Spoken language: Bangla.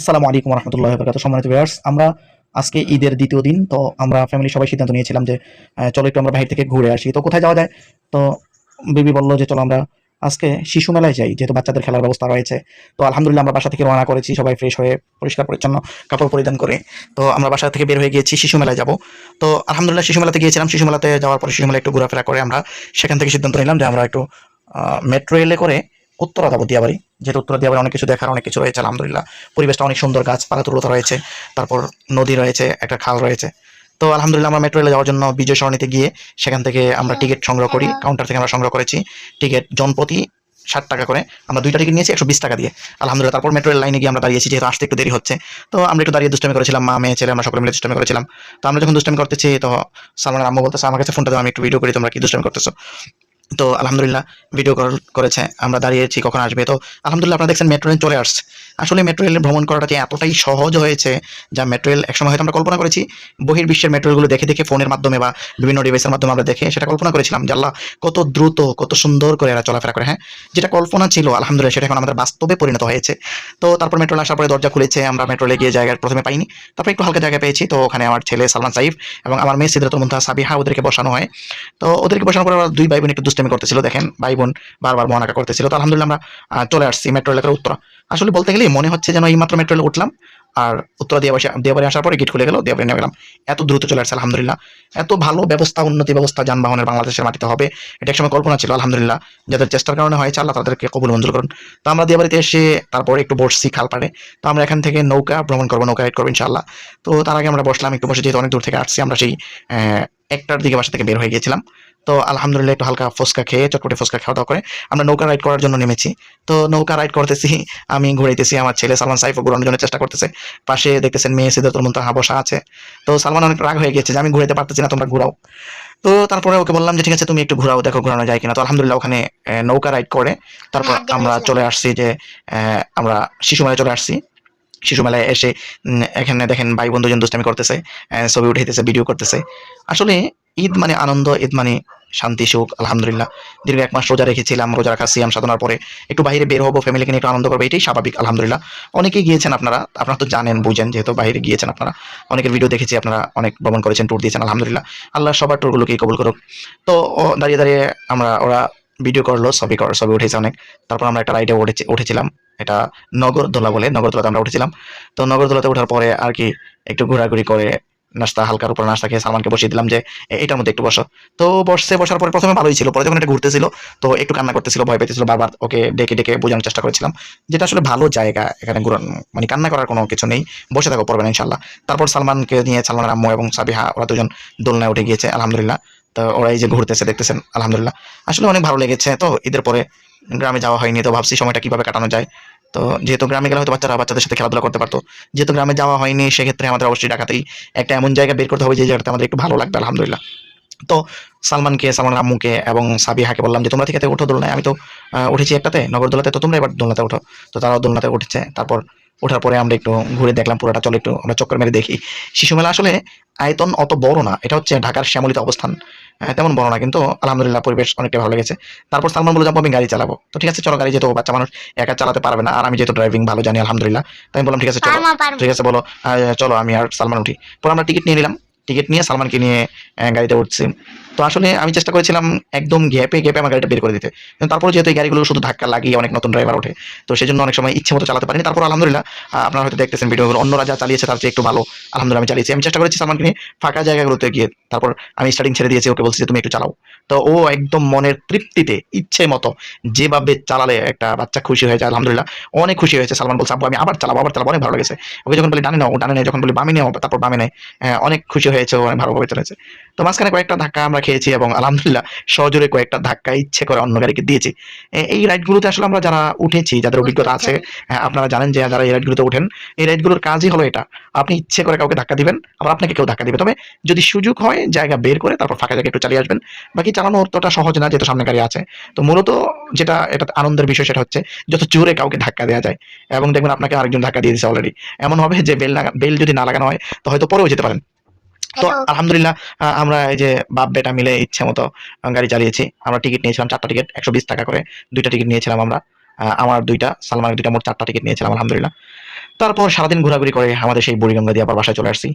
আসসালামু আলাইকুম রহমতুল্লাহ বরকাত সম্মানিত ভিউয়ার্স আমরা আজকে ঈদের দ্বিতীয় দিন, তো আমরা ফ্যামিলি সবাই সিদ্ধান্ত নিয়েছিলাম যে চলো একটু আমরা বাইরে থেকে ঘুরে আসি। তো কোথায় যাওয়া যায়? তো বিবি বলল যে, চলো আমরা আজকে শিশু মেলায় যাই, যেহেতু বাচ্চাদের খেলার ব্যবস্থা রয়েছে। তো আলহামদুলিল্লাহ আমরা বাসা থেকে রওনা করেছি, সবাই ফ্রেশ হয়ে পরিষ্কার পরিচ্ছন্ন কাপড় পরিধান করে। তো আমরা বাসা থেকে বের হয়ে গিয়েছি, শিশু মেলায় যাব। তো আলহামদুলিল্লাহ শিশু মেলাতে গিয়েছিলাম, শিশু মেলাতে যাওয়ার পরে শিশু মেলা একটু ঘোরাফেরা করে আমরা সেখান থেকে সিদ্ধান্ত নিলাম যে আমরা একটু মেট্রো রেলে করে উত্তরা যাব দিয়াবাড়ি। যেহেতু উত্তরা দিয়াবাড়ি অনেক কিছু দেখার অনেক কিছু রয়েছে আলহামদুলিল্লাহ। পরিবেশটা অনেক সুন্দর গাছপালা তুলতা রয়েছে তারপর নদী রয়েছে একটা খাল রয়েছে। তো আলহামদুলিল্লাহ আমরা মেট্রো রেলে যাওয়ার জন্য বিজয় সরণিতে গিয়ে সেখান থেকে আমরা টিকিট সংগ্রহ করি কাউন্টার থেকে আমরা সংগ্রহ করেছি। টিকিট জনপ্রতি ষাট টাকা করে। আমরা দুইটা টিকিট নিয়েছি একশো বিশ টাকা দিয়ে। আলহামদুলিল্লাহ তারপর মেট্রো রেল লাইনে গিয়ে আমরা দাঁড়িয়েছি যেহেতু আসতে একটু দেরি হচ্ছে। তো আমরা একটু দাঁড়িয়ে দুষ্টামি করেছিলাম মা মেয়ে ছেলে আমরা সকলে মিলে দুষ্টামি করেছিলাম। তো আমরা যখন দুষ্টামি করতেছি তো সালমানের আম্মু বলতেছে আমার কাছে ফোনটা দাও আমি একটু ভিডিও করি তোমরা কি দুষ্টামি করতেছো? তো আলহামদুলিল্লাহ ভিডিও করেছে, আমরা দাঁড়িয়েছি কখন আসবে? তো আলহামদুলিল্লাহ আপনারা দেখছেন মেট্রো রেল চলে আসছে। আসলে মেট্রো রেলে ভ্রমণ করাটা যে এতটাই সহজ হয়েছে, যা মেট্রো রেল একসময় হয়তো আমরা কল্পনা করেছি, বহির্বিশ্বের মেট্রো রেলগুলো দেখে দেখে ফোনের মাধ্যমে বা বিভিন্ন ডিভাইসের মাধ্যমে আমরা দেখে সেটা কল্পনা করেছিলাম যে আল্লাহ কত দ্রুত, কত সুন্দর করে এরা চলাফেরা করে হ্যাঁ? যেটা কল্পনা ছিল, আলহামদুলিল্লাহ সেটা এখন আমাদের বাস্তবে পরিণত হয়েছে। তো তারপর মেট্রো আসার পরে দরজা খুলেছে, আমরা মেট্রো রেলে গিয়ে জায়গায় প্রথমে পাইনি। তারপর একটু হালকা জায়গা পেয়েছি, তো ওখানে আমার ছেলে সালমান সাইফ এবং আমার মেয়ে সিদ্ধার্থ মুন্তাহা সাবিহা ওদেরকে বসানো হয়। তো ওদেরকে বসানোর পর দুই ভাই বোন একটু দুষ্টামি করতেছিল, দেখেন ভাই বোন বারবার মহানাকা করতেছিল। তো আলহামদুলিল্লাহ আমরা চলে আসছি মেট্রো এলাকার উত্তরা। আসলে বলতে গেলে মনে হচ্ছে যেন এই মাত্র মেট্রো রেলে উঠলাম, আর উত্তরা দিয়ে দেওয়ারে আসার পরে গেট খুলে গেল দেওয়ারে নেমে গেলাম। এত দ্রুত চলে আসছে, আলহামদুলিল্লাহ। এত ভালো ব্যবস্থা, উন্নতি ব্যবস্থা যানবাহনের বাংলাদেশের মাটিতে হবে, এটা একসময় কল্পনা ছিল, আলহামদুলিল্লাহ। যাদের চেষ্টার কারণে হয়েছে, আল্লাহ তাদেরকে কবুল মঞ্জুর করুন। তো আমরা দিয়াবাড়িতে এসে, তারপর একটু বসছি খাল পাড়ে তো আমরা এখান থেকে নৌকা ভ্রমণ করব, নৌকা রাইড করব ইনশাল্লাহ তো তার আগে আমরা বসলাম, একটু বসে যেহেতু অনেক দূর থেকে আসছি, আমরা সেই একটার দিকে বাসা থেকে বের হয়ে গিয়েছিলাম। তো আলহামদুলিল্লাহ একটু হালকা ফুচকা খেয়ে চটপটে ফুচকা খাওয়া দাওয়া করে আমরা নৌকা রাইড করার জন্য নেমেছি। তো নৌকা রাইড করতেছি আমি ঘুরাইতেছি আমার ছেলে সালমান সাইফও ঘুরানোর জন্য চেষ্টা করতেছে। পাশে দেখতেছেন মেয়ে সিদ্ধার্থ মুন্তাহা বসা আছে। তো সালমান অনেক রাগ হয়ে গেছে যে আমি ঘুরাইতে পারতেছি না তোমরা ঘুরাও। তো তারপরে ওকে বললাম যে ঠিক আছে তুমি একটু ঘুরাও দেখো ঘুরানো যায় কিনা। তো আলহামদুলিল্লাহ ওখানে নৌকা রাইড করে। তারপর আমরা চলে আসছি যে আমরা শিশু মেলায় চলে আসছি। শিশু মেলায় এসে এখানে দেখেন ভাই বন্ধু জন দুষ্টামি করতেছে ছবি উঠাইতেছে ভিডিও করতেছে। আসলে ঈদ মানে আনন্দ, ঈদ মানে শান্তি, সুখ, আলহামদুলিল্লাহ। দীর্ঘ এক মাস রোজা রেখেছিলাম, রোজা রাখা সিয়াম সাধনার পরে একটু বাইরে বের হব ফ্যামিলিকে নিয়ে একটু আনন্দ করব, এটাই স্বাভাবিক, আলহামদুলিল্লাহ। অনেকেই গিয়েছেন আপনারা আপনারা তো জানেন, বুঝেন, যেহেতু বাইরে গিয়েছেন আপনারা। অনেকের ভিডিও দেখেছি, আপনারা অনেক ভ্রমণ করেছেন ট্যুর দিয়েছেন, আলহামদুলিল্লাহ। আল্লাহ সবার ট্যুরগুলোকেই কবুল করুক। তো দাঁড়িয়ে দাঁড়িয়ে আমরা, ওরা ভিডিও করল, ছবি কর, ছবি উঠেছে অনেক। তারপর আমরা একটা রাইডে উঠেছি, উঠেছিলাম। এটা নগরদোলা বলে, নগরদোলাতে আমরা উঠেছিলাম। তো নগরদোলাতে ওঠার পরে আর কি একটু ঘোরাঘুরি করে নাস্তা হালকার উপর নাস্তা খেয়ে সালমানকে বসিয়ে দিলাম যে এটার মধ্যে একটু বসো। তো বসছে বসার পরে প্রথমে ভালোই ছিল। পরে যখন এটা ঘুরতেছিল, তো একটু কান্না করতেছিল, ভয় পেতেছিল। বারবার ওকে ডেকে ডেকে বোঝানোর চেষ্টা করেছিলাম, যেটা আসলে ভালো জায়গা এখানে ঘুরান মানে কান্না করার কোনো কিছু নেই। বসে থাকো, পড়বে না ইনশাল্লাহ তারপর সালমানকে নিয়ে সালমানের আম্মু এবং সাবিহা, ওরা দুজন দোলনায় উঠে গিয়েছে, আলহামদুলিল্লাহ। তো ওরা এই যে ঘুরতেছে, দেখতেছেন, আলহামদুলিল্লাহ। আসলে অনেক ভালো লেগেছে। তো ঈদের পরে গ্রামে যাওয়া হয়নি, তো ভাবছি সময়টা কীভাবে কাটানো যায়। তো যেহেতু গ্রামে গেলে হয়তো বাচ্চারা বাচ্চাদের সাথে খেলাধুলা করতে পারতো। যেহেতু গ্রামে যাওয়া হয়নি, সেক্ষেত্রে আমাদের অবশ্যই ঢাকাতেই একটা এমন জায়গা বের করতে হবে যে জায়গাটা আমাদের একটু ভালো লাগবে, আলহামদুলিল্লাহ। তো সালমানকে, সালমান আম্মুকে এবং সাবিহাকে বললাম যে, তোমরা থেকে উঠো দোলনায়। আমি তো উঠেছি একটাতে, নগরদোলাতে। তো তোমরা এবার দোলনাতে উঠো। তো তারাও দোলনাতে উঠেছে। তারপর ওঠার পরে আমরা একটু ঘুরে দেখলাম পুরোটা চলো একটু আমরা চক্কর মেরে দেখি। শিশু মেলা আসলে আয়তন অত বড় না এটা হচ্ছে ঢাকার শ্যামলিত অবস্থান। তেমন বড় না কিন্তু আলহামদুলিল্লাহ পরিবেশ অনেকটা ভালো লেগেছে। তারপর সালমান বলে যাব আমি গাড়ি চালাবো। তো ঠিক আছে চলো গাড়ি যেহেতু বাচ্চা মানুষ একা চালাতে পারবে না। আর আমি যেহেতু ড্রাইভিং ভালো জানি আলহামদুলিল্লাহ। তাই আমি বললাম ঠিক আছে চলো। ঠিক আছে বলো চলো আমি আর সালমান উঠি। পরে আমরা টিকিট নিয়ে নিলাম। টিকিট নিয়ে সালমানকে নিয়ে গাড়িতে উঠছি। তো আসলে আমি চেষ্টা করেছিলাম একদম গ্যাপে গ্যাপে আমার গাড়িটা বের করে দিতে। কিন্তু তারপরে যেহেতু এই গাড়িগুলো শুধু ধাক্কা লাগিয়ে অনেক নতুন ড্রাইভার ওঠে তো সেই জন্য অনেক সময় ইচ্ছে মতো চালাতে পারিনি। তারপর আলহামদুলিল্লাহ আপনারা হয়তো দেখতেছেন ভিডিওগুলো অন্যরা যা চালিয়েছে তার চেয়ে একটু ভালো। আলহামদুলিল্লাহ আমি চালিয়েছি। আমি চেষ্টা করেছি সালমানকে নিয়ে ফাঁকা জায়গাগুলোতে গিয়ে তারপর আমি স্টার্টিং ছেড়ে দিয়েছি ওকে বলছি যে তুমি একটু চালাও। তো ও একদম মনের তৃপ্তিতে ইচ্ছে মতো যেভাবে চালালে একটা বাচ্চা খুশি হয়ে যায় আলহামদুলিল্লাহ অনেক খুশি হয়েছে সালমান বলছে আমি আবার চালাবো আবার চালাবো। অনেক ভালো লেগেছে। ওকে যখন বলি ডানে নাও। ডানে নেয় যখন বলি বামে নেও। তারপর বামে নেয়। হ্যাঁ, অনেক খুশি হয়েছে অনেক ভালোভাবে চলেছে তো মাঝখানে কয়েকটা ধাক্কা আমরা খেয়েছি এবং আলহামদুলিল্লাহ সজোরে কয়েকটা ধাক্কা ইচ্ছে করে অন্য গাড়িকে দিয়েছি। এই রাইডগুলোতে আসলে আমরা যারা উঠেছি যাদের অভিজ্ঞতা আছে হ্যাঁ, আপনারা জানেন যে যারা এই রাইডগুলোতে ওঠেন এই রাইডগুলোর কাজই হলো এটা। আপনি ইচ্ছে করে কাউকে ধাক্কা দিবেন আবার আপনাকে কেউ ধাক্কা দিবে। তবে যদি সুযোগ হয় জায়গা বের করে তারপর ফাঁকা জায়গায় একটু চালিয়ে আসবেন। বাকি চালানো অতটা সহজ না যেহেতু সামনে গাড়ি আছে। তো মূলত যেটা এটা আনন্দের বিষয় সেটা হচ্ছে যত জোরে কাউকে ধাক্কা দেওয়া যায়। এবং দেখবেন আপনাকে আরেকজন ধাক্কা দিয়ে দিচ্ছে অলরেডি এমন হবে যে বেল বেল যদি না লাগানো হয় তো হয়তো পরেও যেতে পারেন। তো আলহামদুলিল্লাহ আমরা এই যে বাপ বেটা মিলে ইচ্ছে মতো গাড়ি চালিয়েছি। আমরা টিকিট নিয়েছিলাম চারটা টিকিট একশো বিশ টাকা করে। দুইটা টিকিট নিয়েছিলাম আমরা। আহ, আমার দুইটা সালমানের দুইটা মোট চারটা টিকিট নিয়েছিলাম আলহামদুলিল্লাহ। তারপর সারাদিন ঘোরাঘুরি করে আমাদের সেই বুড়িগঙ্গা দিয়ে আবার বাসায় চলে আসছি।